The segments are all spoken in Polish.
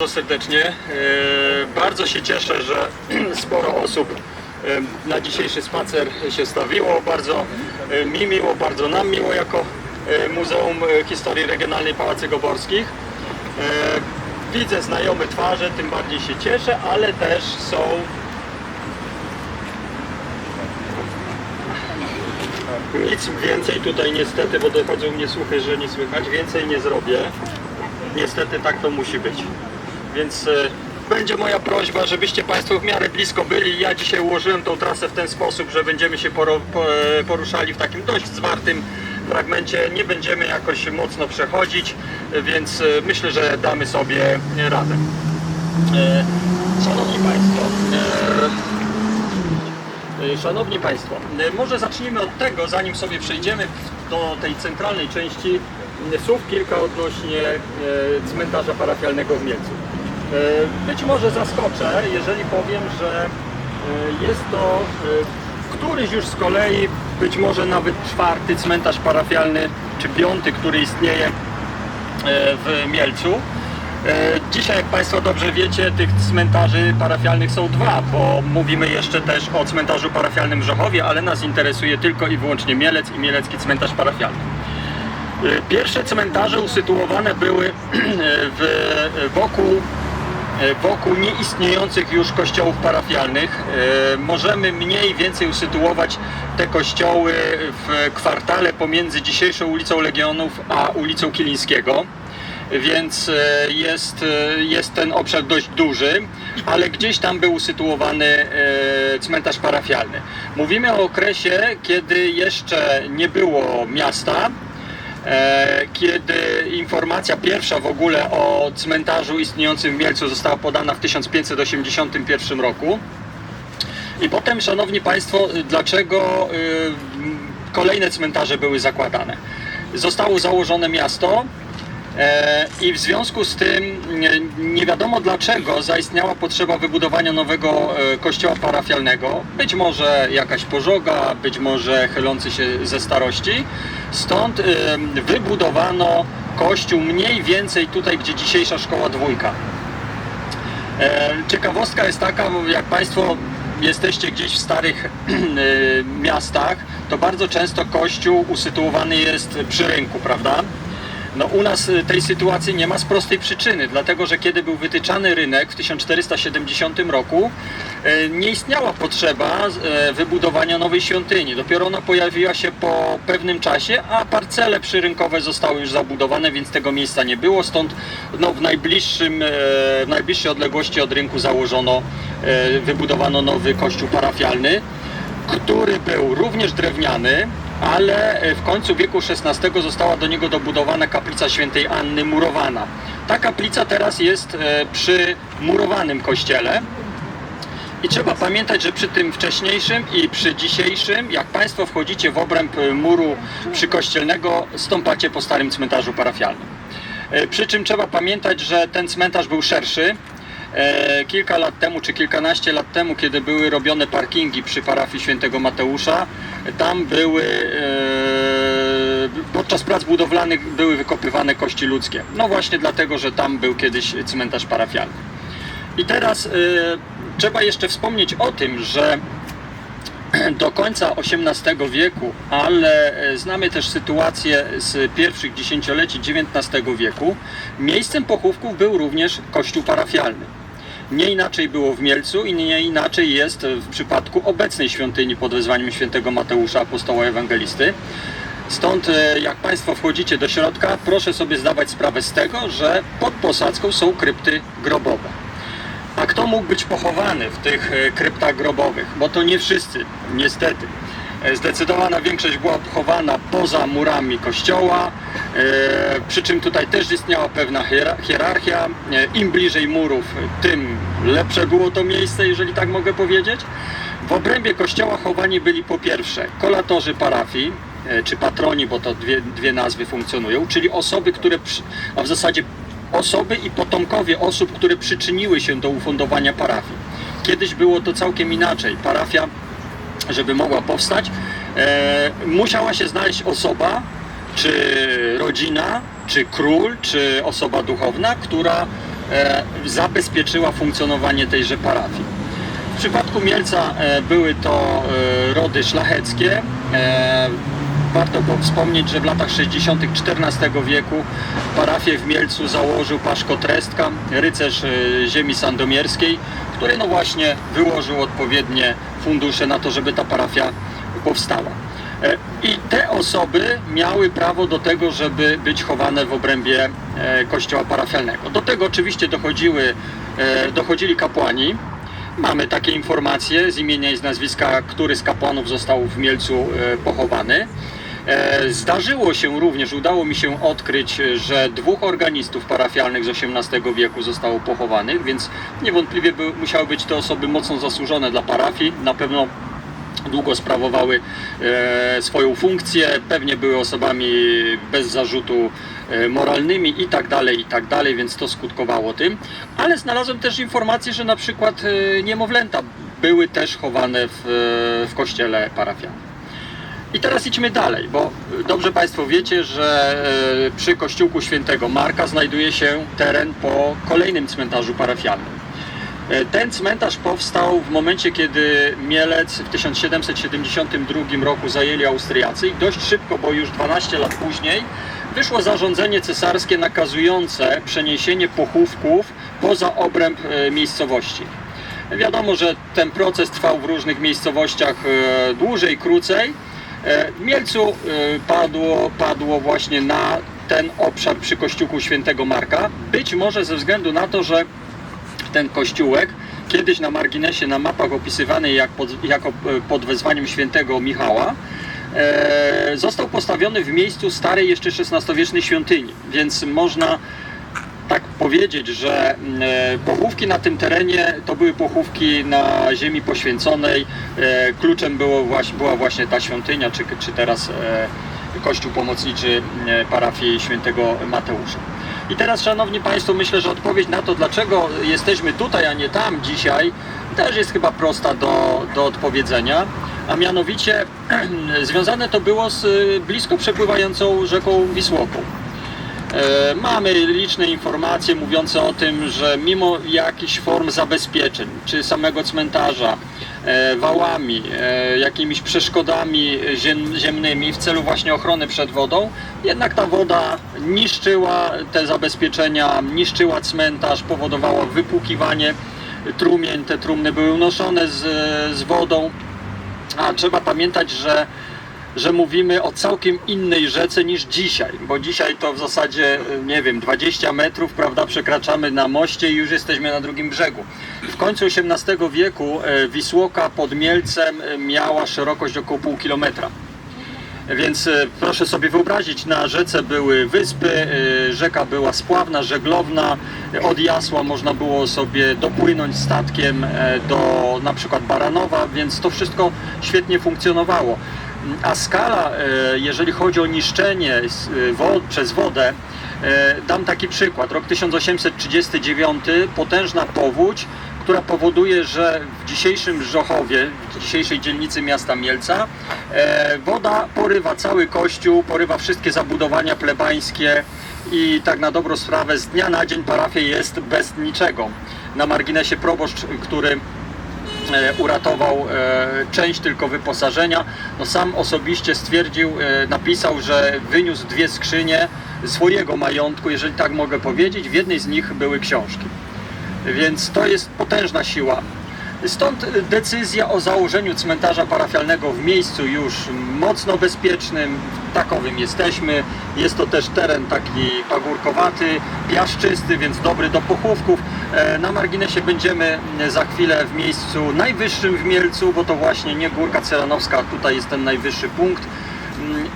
bardzo serdecznie. E, Bardzo się cieszę, że sporo osób e, na dzisiejszy spacer się stawiło. Bardzo e, mi miło, bardzo nam miło jako Muzeum Historii Regionalnej Pałacy Goborskich. E, Widzę znajome twarze, tym bardziej się cieszę, ale też są nic więcej tutaj niestety, bo dochodzą mnie słuchy, że nie słychać, więcej nie zrobię. Niestety tak to musi być. Więc e, będzie moja prośba, żebyście Państwo w miarę blisko byli. Ja dzisiaj ułożyłem tą trasę w ten sposób, że będziemy się e, poruszali w takim dość zwartym fragmencie. Nie będziemy jakoś mocno przechodzić, więc e, myślę, że damy sobie radę. Szanowni Państwo, Szanowni Państwo, może zacznijmy od tego, zanim sobie przejdziemy do tej centralnej części, słów kilka odnośnie cmentarza parafialnego w Mielcu. E, Być może zaskoczę, jeżeli powiem, że e, jest to e, któryś już z kolei, być może nawet czwarty cmentarz parafialny, czy piąty, który istnieje w Mielcu. Dzisiaj, jak Państwo dobrze wiecie, tych cmentarzy parafialnych są dwa, bo mówimy jeszcze też o cmentarzu parafialnym w Żochowie, ale nas interesuje tylko i wyłącznie Mielec i Mielecki cmentarz parafialny. Pierwsze cmentarze usytuowane były w, wokół, wokół nieistniejących już kościołów parafialnych. E, Możemy mniej więcej usytuować te kościoły w kwartale pomiędzy dzisiejszą ulicą Legionów a ulicą Kilińskiego więc e, jest, e, jest ten obszar dość duży, ale gdzieś tam był usytuowany e, cmentarz parafialny. Mówimy o okresie, kiedy jeszcze nie było miasta, e, kiedy informacja pierwsza w ogóle o cmentarzu istniejącym w Mielcu została podana w 1581 roku. I potem, Szanowni Państwo, dlaczego y, kolejne cmentarze były zakładane? Zostało założone miasto e, i w związku z tym nie, wiadomo dlaczego zaistniała potrzeba wybudowania nowego e, kościoła parafialnego. Być może jakaś pożoga, być może chylący się ze starości. Stąd y, wybudowano kościół mniej więcej tutaj, gdzie dzisiejsza szkoła dwójka. E, Ciekawostka jest taka, jak Państwo jesteście gdzieś w starych e, miastach, to bardzo często kościół usytuowany jest przy rynku, prawda? No u nas e, tej sytuacji nie ma z prostej przyczyny, dlatego że kiedy był wytyczany rynek w 1470 roku, e, nie istniała potrzeba e, wybudowania nowej świątyni. Dopiero ona pojawiła się po pewnym czasie, a parcele przyrynkowe zostały już zabudowane, więc tego miejsca nie było. Stąd no, w, najbliższym, w najbliższej odległości od rynku założono, wybudowano nowy kościół parafialny który był również drewniany, ale w końcu wieku XVI została do niego dobudowana kaplica świętej Anny murowana. Ta kaplica teraz jest e, przy murowanym kościele. I trzeba pamiętać, że przy tym wcześniejszym i przy dzisiejszym, jak Państwo wchodzicie w obręb e, muru przykościelnego, stąpacie po starym cmentarzu parafialnym. E, Przy czym trzeba pamiętać, że ten cmentarz był szerszy. E, Kilka lat temu, czy kilkanaście lat temu, kiedy były robione parkingi przy parafii świętego Mateusza, tam były e, podczas prac budowlanych były wykopywane kości ludzkie. No właśnie dlatego, że tam był kiedyś cmentarz parafialny. I teraz e, trzeba jeszcze wspomnieć o tym, że do końca XVIII wieku, ale e, znamy też sytuację z pierwszych dziesięcioleci XIX wieku, miejscem pochówków był również kościół parafialny. Nie inaczej było w Mielcu i nie inaczej jest w przypadku obecnej świątyni pod wezwaniem świętego Mateusza, apostoła ewangelisty. Stąd e, jak Państwo wchodzicie do środka, proszę sobie zdawać sprawę z tego, że pod posadzką są krypty grobowe. A kto mógł być pochowany w tych e, kryptach grobowych? Bo to nie wszyscy, niestety. E, Zdecydowana większość była pochowana poza murami kościoła, e, przy czym tutaj też istniała pewna hiera- hierarchia. Im bliżej murów, tym lepsze było to miejsce, jeżeli tak mogę powiedzieć. W obrębie kościoła chowani byli po pierwsze kolatorzy parafii, czy patroni, bo to dwie, dwie nazwy funkcjonują, czyli osoby, które, a w zasadzie osoby i potomkowie osób, które przyczyniły się do ufundowania parafii. Kiedyś było to całkiem inaczej. Parafia, żeby mogła powstać, e, musiała się znaleźć osoba, czy rodzina, czy król, czy osoba duchowna, która e, zabezpieczyła funkcjonowanie tejże parafii. W przypadku Mielca e, były to e, rody szlacheckie. Warto było wspomnieć, że w latach 60. XIV wieku parafię w Mielcu założył Paszko Trestka, rycerz e, ziemi sandomierskiej, który no właśnie wyłożył odpowiednie fundusze na to, żeby ta parafia powstała. E, I te osoby miały prawo do tego, żeby być chowane w obrębie e, kościoła parafialnego. Do tego oczywiście dochodziły, e, dochodzili kapłani. Mamy takie informacje z imienia i z nazwiska, który z kapłanów został w Mielcu pochowany. E, Zdarzyło się również, udało mi się odkryć, że dwóch organistów parafialnych z XVIII wieku zostało pochowanych, więc niewątpliwie by, musiały być to osoby mocno zasłużone dla parafii. Na pewno długo sprawowały e, swoją funkcję, pewnie były osobami bez zarzutu e, moralnymi i tak dalej, i tak dalej, więc to skutkowało tym. Ale znalazłem też informację, że na przykład e, niemowlęta były też chowane w, w kościele parafialnym. I teraz idźmy dalej, bo dobrze Państwo wiecie, że e, przy kościółku świętego Marka znajduje się teren po kolejnym cmentarzu parafialnym. E, Ten cmentarz powstał w momencie, kiedy Mielec w 1772 roku zajęli Austriacy i dość szybko, bo już 12 lat później, wyszło zarządzenie cesarskie nakazujące przeniesienie pochówków poza obręb miejscowości. Wiadomo, że ten proces trwał w różnych miejscowościach dłużej, krócej. E, W Mielcu e, padło, padło właśnie na ten obszar przy kościółku świętego Marka. Być może ze względu na to, że ten kościółek, kiedyś na marginesie na mapach opisywany jak pod, jako e, pod wezwaniem świętego Michała, e, został postawiony w miejscu starej jeszcze XVI-wiecznej świątyni, więc można tak powiedzieć, że mm, e, pochówki na tym terenie to były pochówki na ziemi poświęconej. E, Kluczem było była właśnie ta świątynia, czy, czy teraz e, Kościół Pomocniczy e, parafii świętego Mateusza. I teraz, Szanowni Państwo, myślę, że odpowiedź na to, dlaczego jesteśmy tutaj, a nie tam dzisiaj, też jest chyba prosta do, do odpowiedzenia. A mianowicie związane to było z blisko przepływającą rzeką Wisłoką. E, Mamy liczne informacje mówiące o tym, że mimo jakichś form zabezpieczeń, czy samego cmentarza, e, wałami, e, jakimiś przeszkodami ziem, ziemnymi w celu właśnie ochrony przed wodą, jednak ta woda niszczyła te zabezpieczenia, niszczyła cmentarz, powodowała wypłukiwanie trumień, te trumny były unoszone z, z wodą, a trzeba pamiętać, że że mówimy o całkiem innej rzece niż dzisiaj, bo dzisiaj to w zasadzie, nie wiem, 20 metrów, prawda, przekraczamy na moście i już jesteśmy na drugim brzegu. W końcu XVIII wieku e, Wisłoka pod Mielcem e, miała szerokość około pół kilometra. Więc proszę sobie wyobrazić, na rzece były wyspy, rzeka była spławna, żeglowna, od Jasła można było sobie dopłynąć statkiem do na przykład Baranowa, więc to wszystko świetnie funkcjonowało. A skala, e, jeżeli chodzi o niszczenie e, wo- przez wodę, e, dam taki przykład. Rok 1839, potężna powódź, która powoduje, że w dzisiejszym Żochowie, w dzisiejszej dzielnicy miasta Mielca, woda porywa cały kościół, porywa wszystkie zabudowania plebańskie i tak na dobrą sprawę z dnia na dzień parafia jest bez niczego. Na marginesie proboszcz, który uratował e, część tylko wyposażenia. No sam osobiście stwierdził, e, napisał, że wyniósł dwie skrzynie swojego majątku, jeżeli tak mogę powiedzieć. W jednej z nich były książki. Więc to jest potężna siła. Stąd decyzja o założeniu cmentarza parafialnego w miejscu już mocno bezpiecznym, takowym jesteśmy. Jest to też teren taki pagórkowaty, piaszczysty, więc dobry do pochówków. E, Na marginesie będziemy za chwilę w miejscu najwyższym w Mielcu, bo to właśnie nie Górka Ceranowska, tutaj jest ten najwyższy punkt.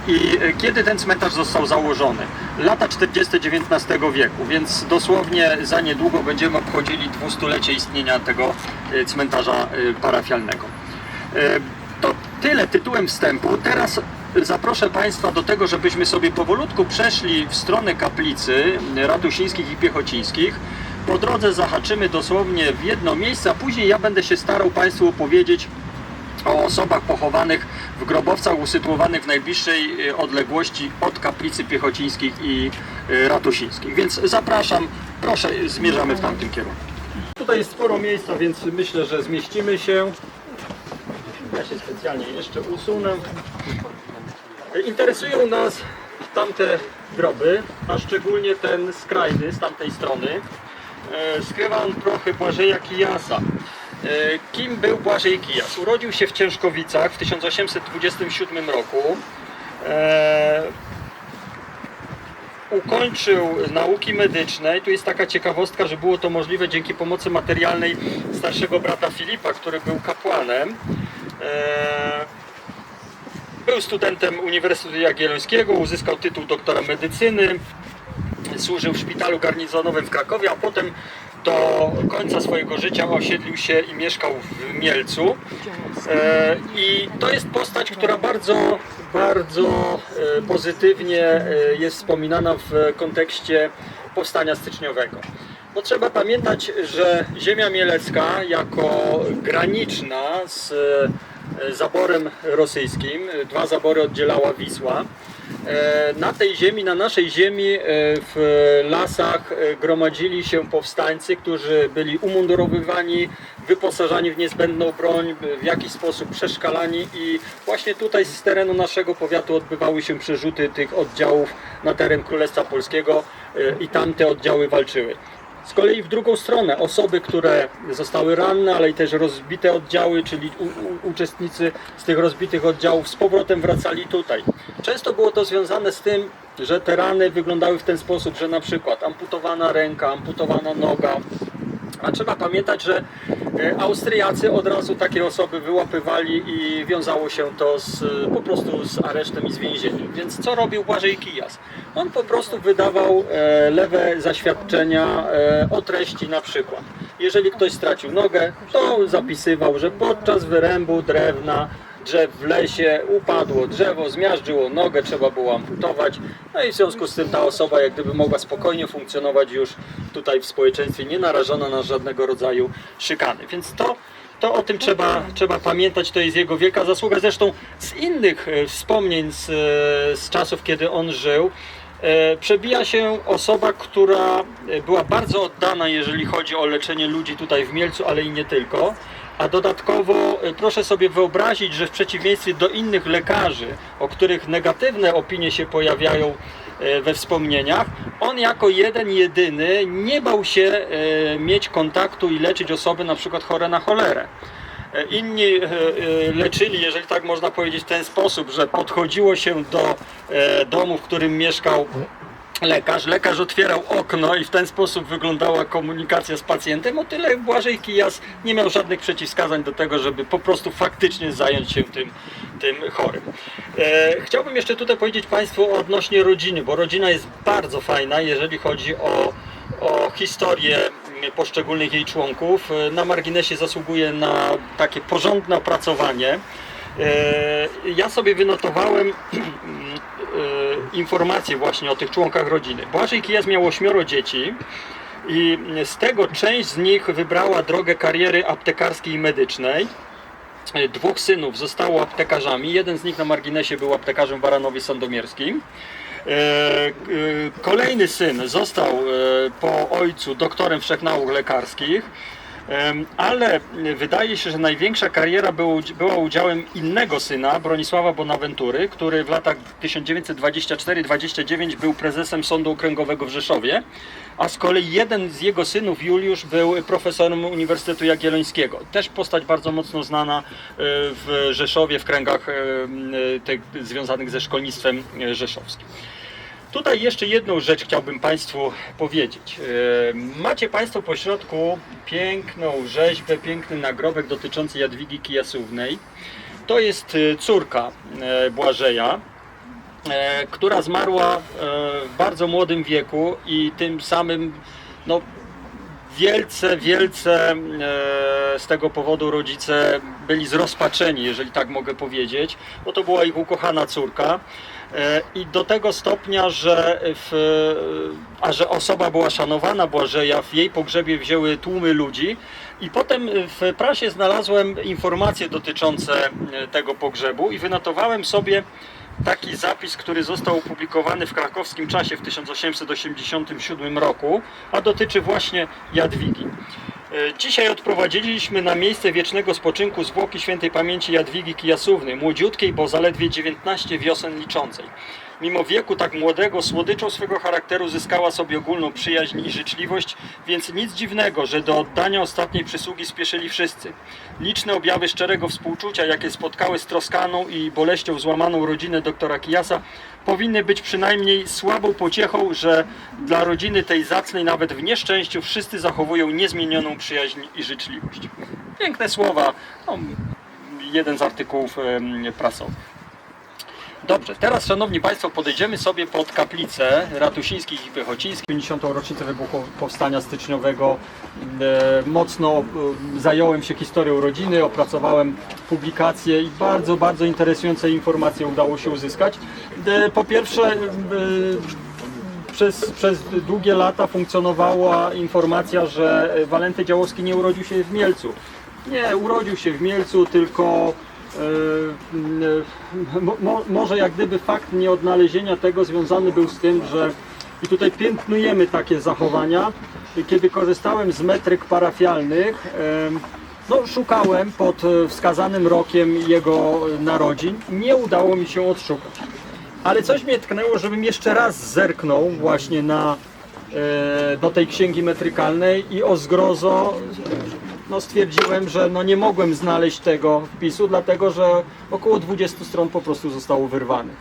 I e, kiedy ten cmentarz został założony? Lata 40. XIX wieku, więc dosłownie za niedługo będziemy obchodzili dwustulecie istnienia tego e, cmentarza e, parafialnego. To tyle tytułem wstępu. Teraz zaproszę Państwa do tego, żebyśmy sobie powolutku przeszli w stronę kaplicy ratusińskich i piechocińskich. Po drodze zahaczymy dosłownie w jedno miejsce, a później ja będę się starał Państwu opowiedzieć o osobach pochowanych w grobowcach usytuowanych w najbliższej e, odległości od kaplicy piechocińskich i e, ratusińskich. Więc zapraszam Proszę, zmierzamy w tamtym kierunku. Tutaj jest sporo miejsca, więc myślę, że zmieścimy się. Ja się specjalnie jeszcze usunę. Interesują nas tamte groby, a szczególnie ten skrajny z tamtej strony. E, Skrywa on prochy Błażeja Kijasa. E, Kim był Błażej Kijas? Urodził się w Ciężkowicach w 1827 roku. E, ukończył nauki medyczne i tu jest taka ciekawostka, że było to możliwe dzięki pomocy materialnej starszego brata Filipa, który był kapłanem. E, Był studentem Uniwersytetu Jagiellońskiego, uzyskał tytuł doktora medycyny, służył w szpitalu garnizonowym w Krakowie, a potem do końca swojego życia osiedlił się i mieszkał w Mielcu. E, I to jest postać, która bardzo, bardzo e, pozytywnie e, jest wspominana w kontekście powstania styczniowego. Bo trzeba pamiętać, że ziemia mielecka jako graniczna z zaborem rosyjskim, dwa zabory oddzielała Wisła, Na tej ziemi, na naszej ziemi e, w lasach e, gromadzili się powstańcy, którzy byli umundurowywani, wyposażani w niezbędną broń, w jakiś sposób przeszkalani i właśnie tutaj z terenu naszego powiatu odbywały się przerzuty tych oddziałów na teren Królestwa Polskiego e, i tamte oddziały walczyły. Z kolei w drugą stronę osoby, które zostały ranne, ale i też rozbite oddziały, czyli u, u, uczestnicy z tych rozbitych oddziałów z powrotem wracali tutaj. Często było to związane z tym, że te rany wyglądały w ten sposób, że na przykład amputowana ręka, amputowana noga, a trzeba pamiętać, że e, Austriacy od razu takie osoby wyłapywali i wiązało się to z, po prostu z aresztem i z więzieniem. Więc co robił Błażej Kijas? On po prostu wydawał e, lewe zaświadczenia e, o treści na przykład. Jeżeli ktoś stracił nogę, to zapisywał, że podczas wyrębu drewna drzew w lesie upadło drzewo, zmiażdżyło nogę, trzeba było amputować. No i w związku z tym ta osoba jak gdyby mogła spokojnie funkcjonować już tutaj w społeczeństwie, nie narażona na żadnego rodzaju szykany. Więc to, to o tym trzeba, trzeba pamiętać, to jest jego wielka zasługa. Zresztą z innych e, wspomnień z, e, z czasów, kiedy on żył, e, przebija się osoba, która była bardzo oddana, jeżeli chodzi o leczenie ludzi tutaj w Mielcu, ale i nie tylko. A dodatkowo e, proszę sobie wyobrazić, że w przeciwieństwie do innych lekarzy, o których negatywne opinie się pojawiają e, we wspomnieniach, on jako jeden jedyny nie bał się e, mieć kontaktu i leczyć osoby na przykład chore na cholerę. Inni leczyli, jeżeli tak można powiedzieć, w ten sposób, że podchodziło się do domu, w którym mieszkał lekarz. Lekarz otwierał okno i w ten sposób wyglądała komunikacja z pacjentem. O tyle Błażej Kijas nie miał żadnych przeciwwskazań do tego, żeby po prostu faktycznie zająć się tym, tym chorym. E, chciałbym jeszcze tutaj powiedzieć Państwu odnośnie rodziny, bo rodzina jest bardzo fajna, jeżeli chodzi o, o historię poszczególnych jej członków. E, Na marginesie zasługuje na takie porządne opracowanie. E, Ja sobie wynotowałem informacje właśnie o tych członkach rodziny. Błażej Kijas miał ośmioro dzieci i z tego część z nich wybrała drogę kariery aptekarskiej i medycznej. E, Dwóch synów zostało aptekarzami. Jeden z nich na marginesie był aptekarzem w Sandomierskim. E, Kolejny syn został po ojcu doktorem wszechnauk lekarskich. Ale wydaje się, że największa kariera był, była udziałem innego syna, Bronisława Bonaventury, który w latach 1924-29 był prezesem Sądu Okręgowego w Rzeszowie, a z kolei jeden z jego synów, Juliusz, był profesorem Uniwersytetu Jagiellońskiego. Też postać bardzo mocno znana e, w Rzeszowie, w kręgach e, m, tych związanych ze szkolnictwem e, rzeszowskim. Tutaj jeszcze jedną rzecz chciałbym Państwu powiedzieć. E, Macie Państwo po środku piękną rzeźbę, piękny nagrobek dotyczący Jadwigi Kijasównej. To jest e, córka e, Błażeja, która zmarła w bardzo młodym wieku i tym samym no, wielce, wielce e, z tego powodu rodzice byli zrozpaczeni, jeżeli tak mogę powiedzieć, bo to była ich ukochana córka. E, I do tego stopnia, że, w, a że osoba była szanowana Błażeja, w jej pogrzebie wzięły tłumy ludzi. I potem w prasie znalazłem informacje dotyczące tego pogrzebu i wynotowałem sobie taki zapis, który został opublikowany w krakowskim czasie w 1887 roku, a dotyczy właśnie Jadwigi. E, Dzisiaj odprowadziliśmy na miejsce wiecznego spoczynku zwłoki świętej pamięci Jadwigi Kijasówny, młodziutkiej, bo zaledwie 19 wiosen liczącej. Mimo wieku tak młodego, słodyczą swego charakteru zyskała sobie ogólną przyjaźń i życzliwość, więc nic dziwnego, że do oddania ostatniej przysługi spieszyli wszyscy. Liczne objawy szczerego współczucia, jakie spotkały stroskaną i boleścią złamaną rodzinę doktora Kijasa, powinny być przynajmniej słabą pociechą, że dla rodziny tej zacnej nawet w nieszczęściu wszyscy zachowują niezmienioną przyjaźń i życzliwość. Piękne słowa, no, jeden z artykułów prasowych. Dobrze, teraz szanowni Państwo podejdziemy sobie pod kaplicę Ratusińskich i Pychocińskich. 50. rocznicę wybuchu Powstania Styczniowego. E, mocno e, zająłem się historią rodziny, opracowałem publikacje i bardzo, bardzo interesujące informacje udało się uzyskać. E, po pierwsze, przez, przez długie lata funkcjonowała informacja, że Walenty Działowski nie urodził się w Mielcu. Nie, urodził się w Mielcu, tylko mo, mo, może jak gdyby fakt nieodnalezienia tego związany był z tym, że i tutaj piętnujemy takie zachowania. Kiedy korzystałem z metryk parafialnych, no, szukałem pod e, wskazanym rokiem jego narodzin. Nie udało mi się odszukać. Ale coś mnie tknęło, żebym jeszcze raz zerknął właśnie na, e, do tej księgi metrykalnej i o zgrozo no, stwierdziłem, że no, nie mogłem znaleźć tego wpisu, dlatego że około 20 stron po prostu zostało wyrwanych.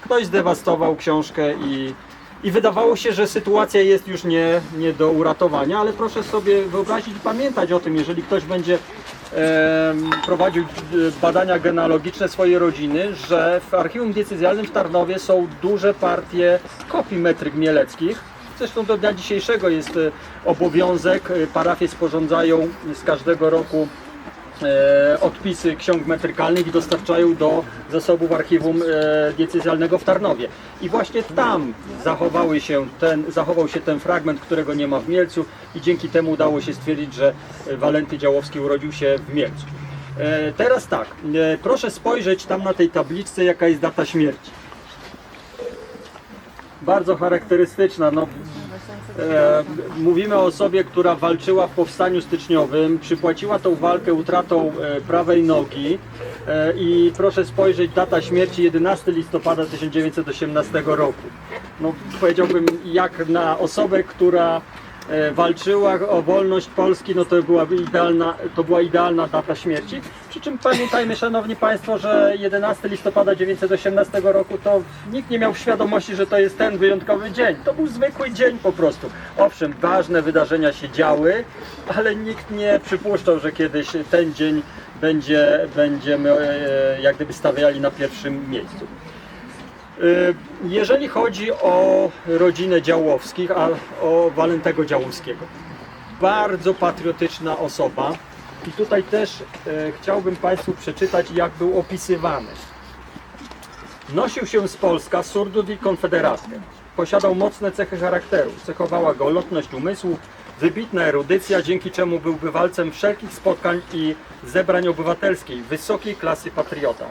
Ktoś zdewastował książkę i, i wydawało się, że sytuacja jest już nie, nie do uratowania, ale proszę sobie wyobrazić i pamiętać o tym, jeżeli ktoś będzie em, prowadził e, badania genealogiczne swojej rodziny, że w archiwum decyzjalnym w Tarnowie są duże partie kopii metryk mieleckich. Zresztą do dnia dzisiejszego jest e, obowiązek, e, parafie sporządzają z każdego roku e, odpisy ksiąg metrykalnych i dostarczają do zasobów archiwum decyzjalnego w Tarnowie. I właśnie tam zachowały się ten, zachował się ten fragment, którego nie ma w Mielcu i dzięki temu udało się stwierdzić, że Walenty Działowski urodził się w Mielcu. Teraz tak, proszę spojrzeć tam na tej tabliczce, jaka jest data śmierci. Bardzo charakterystyczna. No, E, mówimy o osobie, która walczyła w powstaniu styczniowym, przypłaciła tą walkę utratą e, prawej nogi e, i proszę spojrzeć, data śmierci 11 listopada 1918 roku. No, powiedziałbym, jak na osobę, która walczyła o wolność Polski, no to była idealna, to była idealna data śmierci. Przy czym pamiętajmy, Szanowni Państwo, że 11 listopada 1918 roku to nikt nie miał świadomości, że to jest ten wyjątkowy dzień. To był zwykły dzień po prostu. Owszem, ważne wydarzenia się działy, ale nikt nie przypuszczał, że kiedyś ten dzień będzie, będziemy e, jak gdyby stawiali na pierwszym miejscu. Y, Jeżeli chodzi o rodzinę Działowskich, a o Walentego Działowskiego, bardzo patriotyczna osoba i tutaj też e, chciałbym Państwu przeczytać, jak był opisywany. Nosił się z Polska surdut i konfederatkę. Posiadał mocne cechy charakteru. Cechowała go lotność umysłu, wybitna erudycja, dzięki czemu był bywalcem wszelkich spotkań i zebrań obywatelskiej, wysokiej klasy patriota.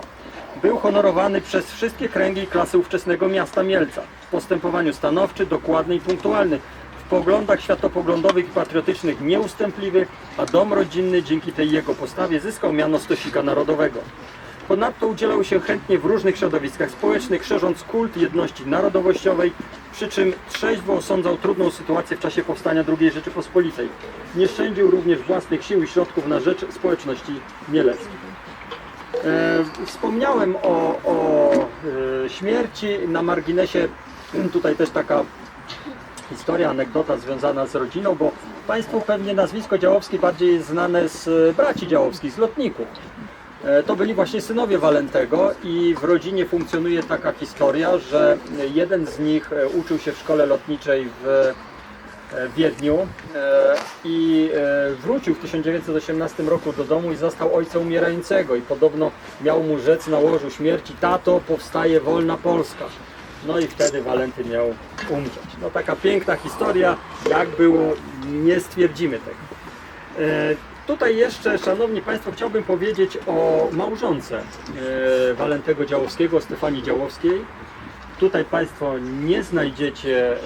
Był honorowany przez wszystkie kręgi i klasy ówczesnego miasta Mielca. W postępowaniu stanowczy, dokładny i punktualny. W poglądach światopoglądowych i patriotycznych nieustępliwy, a dom rodzinny dzięki tej jego postawie zyskał miano stosika narodowego. Ponadto udzielał się chętnie w różnych środowiskach społecznych, szerząc kult jedności narodowościowej, przy czym trzeźwo osądzał trudną sytuację w czasie powstania II Rzeczypospolitej. Nie szczędził również własnych sił i środków na rzecz społeczności mieleckiej. E, Wspomniałem o, o e, śmierci na marginesie. Tutaj też taka historia, anegdota związana z rodziną, bo Państwu pewnie nazwisko Działowski bardziej jest znane z e, braci Działowskich, z lotników. To byli właśnie synowie Walentego i w rodzinie funkcjonuje taka historia, że jeden z nich uczył się w szkole lotniczej w Wiedniu e, i e, wrócił w 1918 roku do domu i zastał ojca umierającego i podobno miał mu rzec na łożu śmierci tato, powstaje wolna Polska. No i wtedy Walenty miał umrzeć. No taka piękna historia, jak było, nie stwierdzimy tego. E, tutaj jeszcze, Szanowni Państwo, chciałbym powiedzieć o małżonce e, Walentego Działowskiego, Stefanii Działowskiej. Tutaj Państwo nie znajdziecie e,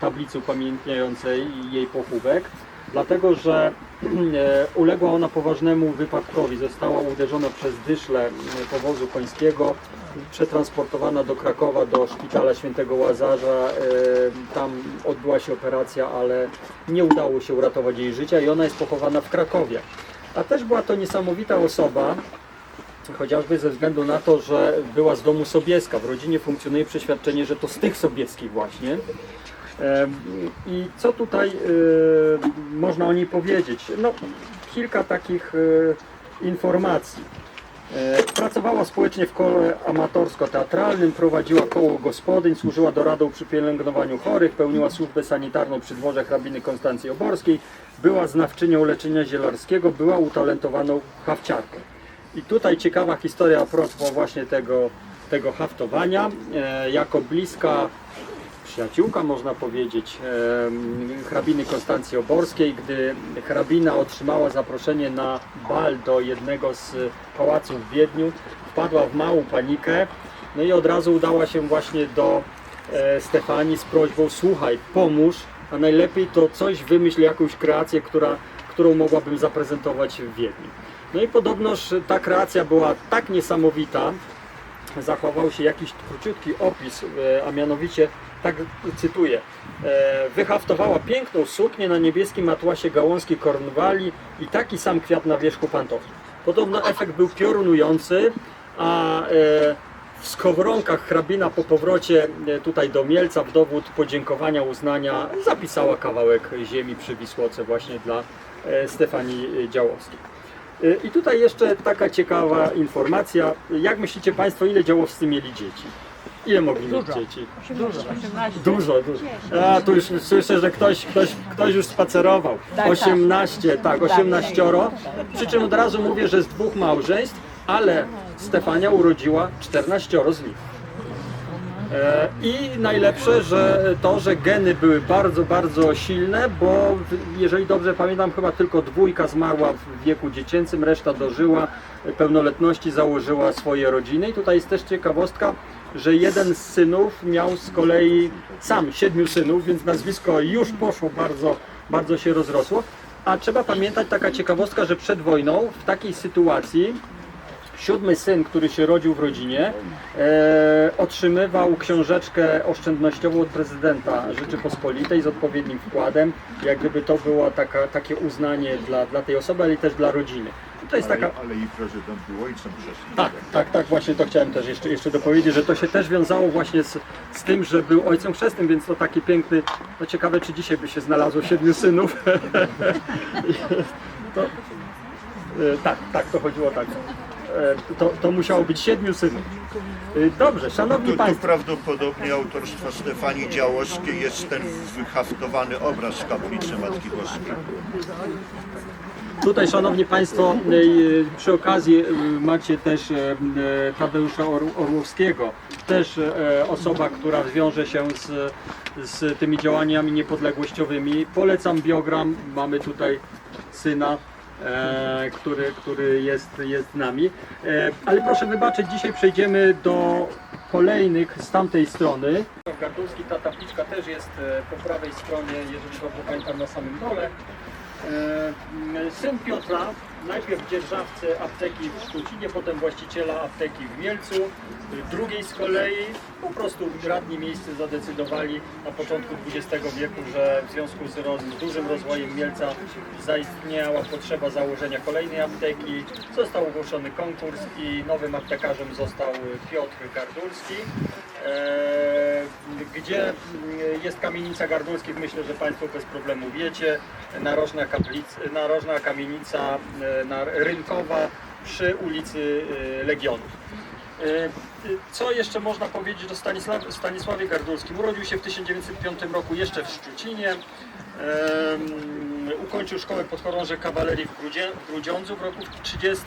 tablicy upamiętniającej jej pochówek, dlatego że e, uległa ona poważnemu wypadkowi. Została uderzona przez dyszle e, powozu końskiego, przetransportowana do Krakowa, do szpitala świętego Łazarza. Tam odbyła się operacja, ale nie udało się uratować jej życia i ona jest pochowana w Krakowie. A też była to niesamowita osoba, chociażby ze względu na to, że była z domu Sobieska. W rodzinie funkcjonuje przeświadczenie, że to z tych Sobieskich właśnie. I co tutaj e, można o niej powiedzieć? No, kilka takich e, informacji. E, Pracowała społecznie w kole amatorsko-teatralnym, prowadziła koło gospodyń, służyła doradą przy pielęgnowaniu chorych, pełniła służbę sanitarną przy dworze hrabiny Konstancji Oborskiej, była znawczynią leczenia zielarskiego, była utalentowaną hawciarką. I tutaj ciekawa historia a propos właśnie tego, tego haftowania. E, jako bliska przyjaciółka, można powiedzieć, em, hrabiny Konstancji Oborskiej, gdy hrabina otrzymała zaproszenie na bal do jednego z pałaców w Wiedniu, wpadła w małą panikę, no i od razu udała się właśnie do e, Stefanii z prośbą, słuchaj, pomóż, a najlepiej to coś wymyśl, jakąś kreację, która, którą mogłabym zaprezentować w Wiedniu. No i podobnoż ta kreacja była tak niesamowita, zachował się jakiś króciutki opis, e, a mianowicie, tak cytuję, e, wyhaftowała piękną suknię na niebieskim atłasie gałązki kornwali i taki sam kwiat na wierzchu pantofli. Podobno efekt był piorunujący, a e, w skowronkach hrabina po powrocie tutaj do Mielca w dowód podziękowania, uznania zapisała kawałek ziemi przy Wisłoce właśnie dla Stefanii Działowskiej. I tutaj jeszcze taka ciekawa informacja. Jak myślicie Państwo, ile działowscy mieli dzieci? Ile mogli mieć dzieci? Dużo. Dużo, dużo. A tu już słyszę, że ktoś, ktoś, ktoś już spacerował. tak. 18, tak, 18. Przy czym od razu mówię, że z dwóch małżeństw, ale Stefania urodziła 14 z nich. E, I najlepsze, że to, że geny były bardzo, bardzo silne, bo jeżeli dobrze pamiętam, chyba tylko dwójka zmarła w wieku dziecięcym, reszta dożyła pełnoletności, założyła swoje rodziny. I tutaj jest też ciekawostka, że jeden z synów miał z kolei sam siedmiu synów, więc nazwisko już poszło bardzo, bardzo się rozrosło. A trzeba pamiętać, taka ciekawostka, że przed wojną w takiej sytuacji siódmy syn, który się rodził w rodzinie, e, otrzymywał książeczkę oszczędnościową od prezydenta Rzeczypospolitej z odpowiednim wkładem, jak gdyby to było taka, takie uznanie dla, dla tej osoby, ale i też dla rodziny. To jest Ale, taka, ale i prezydent był ojcem chrzestnym. tak, tak, tak, właśnie to chciałem też jeszcze, jeszcze dopowiedzieć, że to się też wiązało właśnie z, z tym, że był ojcem chrzestnym, więc to taki piękny, no ciekawe czy dzisiaj by się znalazło siedmiu synów. to, e, tak, tak, to chodziło tak. E, To, to musiało być siedmiu synów. E, Dobrze, szanowni Tu, tu państwo. prawdopodobnie autorstwa Stefanii Działowskiej jest ten wyhaftowany obraz kaplicy Matki Boskiej. Tutaj, Szanowni Państwo, e, przy okazji macie też Tadeusza Or- Orłowskiego, też osoba, która wiąże się z, z tymi działaniami niepodległościowymi. Polecam biogram, mamy tutaj syna, e, który, który jest, jest z nami. E, Ale proszę wybaczyć, dzisiaj przejdziemy do kolejnych z tamtej strony. Gardulski, ta tabliczka też jest e, po prawej stronie, jeżeli dobrze pamiętam, na samym dole. E, Syn Piotra, najpierw dzierżawcy apteki w Szczucinie, potem właściciela apteki w Mielcu. Drugiej z kolei po prostu radni miejscy zadecydowali na początku XX wieku, że w związku z, roz, dużym rozwojem Mielca zaistniała potrzeba założenia kolejnej apteki. Został ogłoszony konkurs i nowym aptekarzem został Piotr Gardulski. E, gdzie mm, jest kamienica Gardulskich, myślę, że Państwo bez problemu wiecie. Narożna, kaplic, narożna kamienica e, rynkowa przy ulicy e, Legionów. E, e, Co jeszcze można powiedzieć o Stanisław, Stanisławie Gardulskim? Urodził się w 1905 roku jeszcze w Szczucinie. Ukończył szkołę podchorążych kawalerii w, Grudzie, w Grudziądzu w roku 30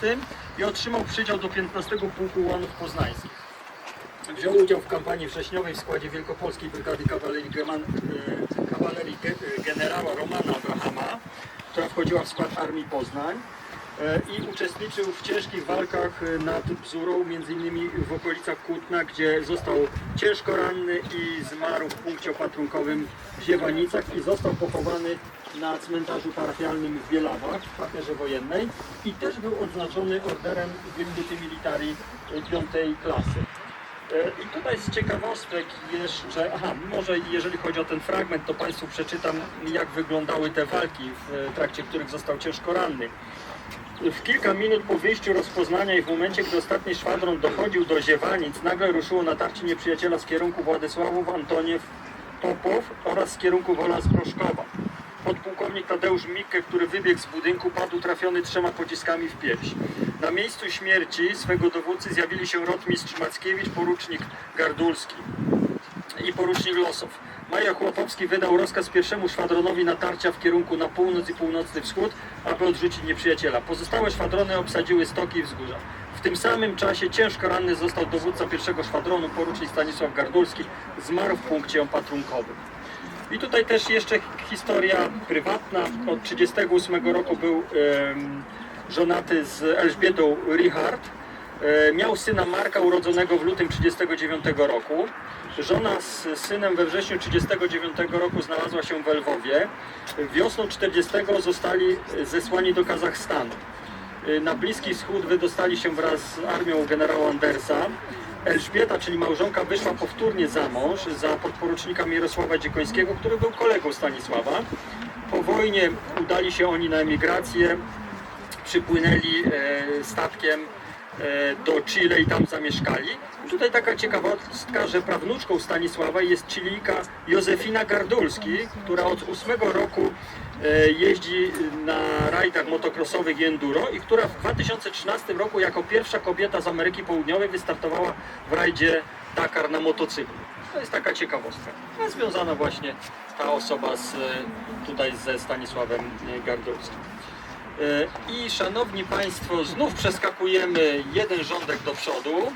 i otrzymał przydział do 15 Pułku Łanów Poznańskich. Wziął udział w kampanii wrześniowej w składzie Wielkopolskiej Brygady Kawalerii, Geman, e, kawalerii e, generała Romana Abrahama. która wchodziła w skład Armii Poznań e, i uczestniczył w ciężkich walkach nad Bzurą, między innymi w okolicach Kutna, gdzie został ciężko ranny i zmarł w punkcie opatrunkowym w Ziewanicach i został pochowany na cmentarzu parafialnym w Bielawach w kwaterze wojennej i też był odznaczony orderem Virtuti Militari piątej klasy. E, I tutaj z ciekawostek jeszcze, aha, może jeżeli chodzi o ten fragment, to Państwu przeczytam, jak wyglądały te walki, w trakcie których został ciężko ranny. W kilka minut po wyjściu rozpoznania i w momencie, gdy ostatni szwadron dochodził do Ziewanic, nagle ruszyło natarcie nieprzyjaciela z kierunku Władysławów, Antoniew, Popow oraz z kierunku Wola z Proszkowa. Podpułkownik Tadeusz Mikke, który wybiegł z budynku, padł trafiony trzema pociskami w pierś. Na miejscu śmierci swego dowódcy zjawili się rotmistrz Mackiewicz, porucznik Gardulski i porucznik Losow. Major Chłopowski wydał rozkaz pierwszemu szwadronowi natarcia w kierunku na północ i północny wschód, aby odrzucić nieprzyjaciela. Pozostałe szwadrony obsadziły stoki i wzgórza. W tym samym czasie ciężko ranny został dowódca pierwszego szwadronu, porucznik Stanisław Gardulski, zmarł w punkcie opatrunkowym. I tutaj też jeszcze historia prywatna. Od 1938 roku był em, żonaty z Elżbietą Richard. E, miał syna Marka urodzonego w lutym 1939 roku. Żona z synem we wrześniu 1939 roku znalazła się w Lwowie. Wiosną 40 zostali zesłani do Kazachstanu. Y, Na Bliski Wschód wydostali się wraz z armią generała Andersa. Elżbieta, czyli małżonka, wyszła powtórnie za mąż za podporucznika Mirosława Dziekońskiego, który był kolegą Stanisława. Po wojnie udali się oni na emigrację, przypłynęli e, statkiem e, do Chile i tam zamieszkali. Tutaj taka ciekawostka, że prawnuczką Stanisława jest Chilijka Józefina Gardulski, która od ósmego roku e, jeździ na rajdach motocrossowych i enduro i która w 2013 roku jako pierwsza kobieta z Ameryki Południowej wystartowała w rajdzie Dakar na motocyklu. To jest taka ciekawostka. Związana właśnie ta osoba z, tutaj ze Stanisławem Gardulskim. E, I szanowni Państwo, znów przeskakujemy jeden rządek do przodu.